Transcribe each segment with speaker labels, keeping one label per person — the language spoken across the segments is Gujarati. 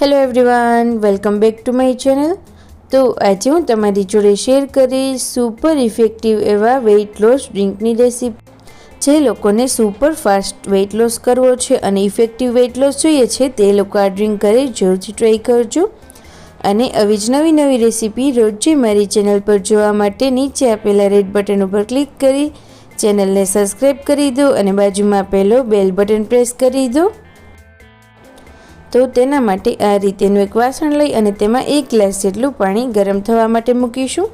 Speaker 1: Hello everyone welcome back to my channel તો આજે હું તમારી જોડે શેર કરીશ સુપર ઇફેક્ટિવ એવા વેઇટ લોસ ડ્રિંકની રેસીપી જે લોકોને સુપર ફાસ્ટ વેઇટ લોસ કરવો છે અને ઇફેક્ટિવ વેઇટ લોસ જોઈએ છે, તે લોકો આ ડ્રિંક કરે જરૂરથી ટ્રાય કરજો. અને આવી જ નવી નવી રેસીપી રોજે મારી ચેનલ પર જોવા માટે નીચે આપેલા રેડ બટન ઉપર ક્લિક કરી ચેનલને સબસ્ક્રાઈબ કરી દો અને બાજુમાં આપેલો બેલ બટન પ્રેસ કરી દો. તો તેના માટે આ રીતેનું એક વાસણ લઈ અને તેમાં એક ગ્લાસ જેટલું પાણી ગરમ થવા માટે મૂકીશું.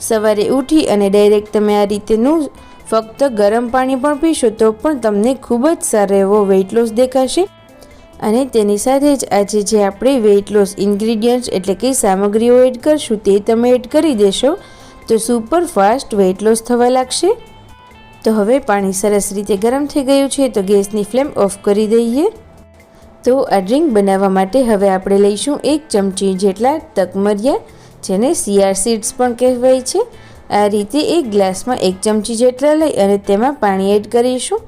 Speaker 1: સવારે ઉઠી અને ડાયરેક્ટ તમે આ રીતેનું ફક્ત ગરમ પાણી પણ પીશો તો પણ તમને ખૂબ જ સારો એવો વેઇટ લોસ દેખાશે. અને તેની સાથે જ આજે જે આપણે વેઇટ લોસ ઇન્ગ્રીડિયન્ટ્સ એટલે કે સામગ્રીઓ એડ કરશું તે તમે એડ કરી દેશો. તો સુપર ફાસ્ટ વેઇટ લોસ થવા લાગશે. તો હવે પાણી સરસ રીતે ગરમ થઈ ગયું છે તો ગેસની ફ્લેમ ઓફ કરી દઈએ. તો આ ડ્રિંક બનાવવા માટે હવે આપણે લઈશું એક ચમચી જેટલા તકમરિયા, જેને સીઆર સીડ્સ પણ કહેવાય છે. આ રીતે એક ગ્લાસમાં એક ચમચી જેટલા લઈ અને તેમાં પાણી એડ કરીશું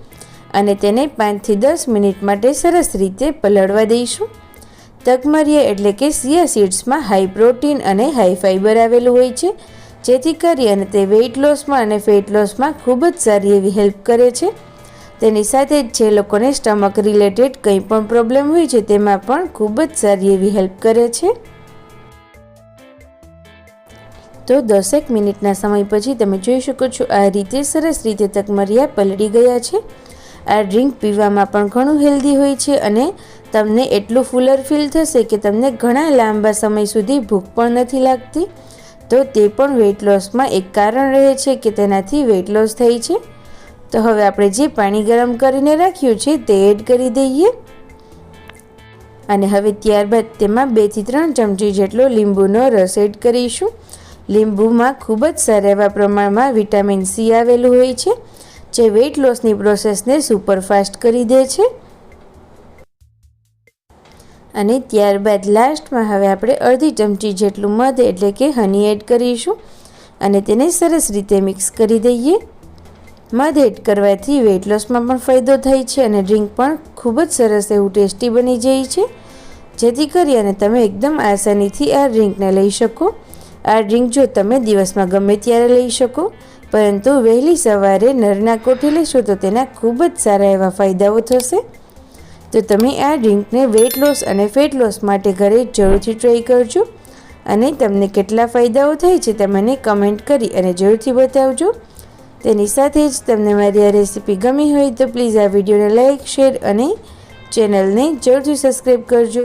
Speaker 1: અને તેને પાંચથી દસ મિનિટ માટે સરસ રીતે પલળવા દઈશું. તકમરિયા એટલે કે સિયા સીડ્સમાં હાઈ પ્રોટીન અને હાઈ ફાઈબર આવેલું હોય છે, જેથી કરી અને તે વેઇટ લોસમાં અને ફેટ લોસમાં ખૂબ જ સારી એવી હેલ્પ કરે છે. તેની સાથે જ લોકોને સ્ટમક રિલેટેડ કંઈ પણ પ્રોબ્લેમ હોય છે, તેમાં પણ ખૂબ જ સારી એવી હેલ્પ કરે છે. તો દસેક મિનિટના સમય પછી તમે જોઈ શકો છો, આ રીતે સરસ રીતે તકમરિયા પલળી ગયા છે. આ ડ્રિંક પીવામાં પણ ઘણું હેલ્ધી હોય છે અને તમને એટલું ફૂલર ફીલ થશે કે તમને ઘણા લાંબા સમય સુધી ભૂખ પણ નથી લાગતી. તો તે પણ વેઇટ લોસમાં એક કારણ રહે છે કે તેનાથી વેઇટ લોસ થાય છે. તો હવે આપણે જે પાણી ગરમ કરીને રાખ્યું છે તે એડ કરી દઈએ. અને હવે ત્યારબાદ તેમાં બેથી ત્રણ ચમચી જેટલો લીંબુનો રસ એડ કરીશું. લીંબુમાં ખૂબ જ સારા એવા પ્રમાણમાં વિટામિન સી આવેલું હોય છે, જે વેઇટ લોસની પ્રોસેસને સુપરફાસ્ટ કરી દે છે. અને ત્યારબાદ લાસ્ટમાં હવે આપણે અડધી ચમચી જેટલું મધ એટલે કે હની એડ કરીશું. અને તેને સરસ રીતે મિક્સ કરી દઈએ. મધ એડ કરવાથી વેઇટ લોસમાં પણ ફાયદો થાય છે અને ડ્રિંક પણ ખૂબ જ સરસ એવું ટેસ્ટી બની જાય છે. જેથી કરી અને તમે એકદમ આસાનીથી આ ડ્રિંકને લઈ શકો. આ ડ્રિંક જો તમે દિવસમાં ગમે ત્યારે લઈ શકો, પરંતુ વહેલી સવારે નરના કોઠે લેશો તો તેના ખૂબ જ સારા એવા ફાયદાઓ થશે. તો તમે આ ડ્રિંકને વેઇટ લોસ અને ફેટ લોસ માટે ઘરે જરૂરથી ટ્રાય કરજો અને તમને કેટલા ફાયદાઓ થાય છે તે મને કમેન્ટ કરી અને જરૂરથી બતાવજો. તેની સાથે જ તમને મારી આ રેસીપી ગમી હોય તો પ્લીઝ આ વિડીયોને લાઇક શેર અને ચેનલને જરૂરથી સબસ્ક્રાઈબ કરજો.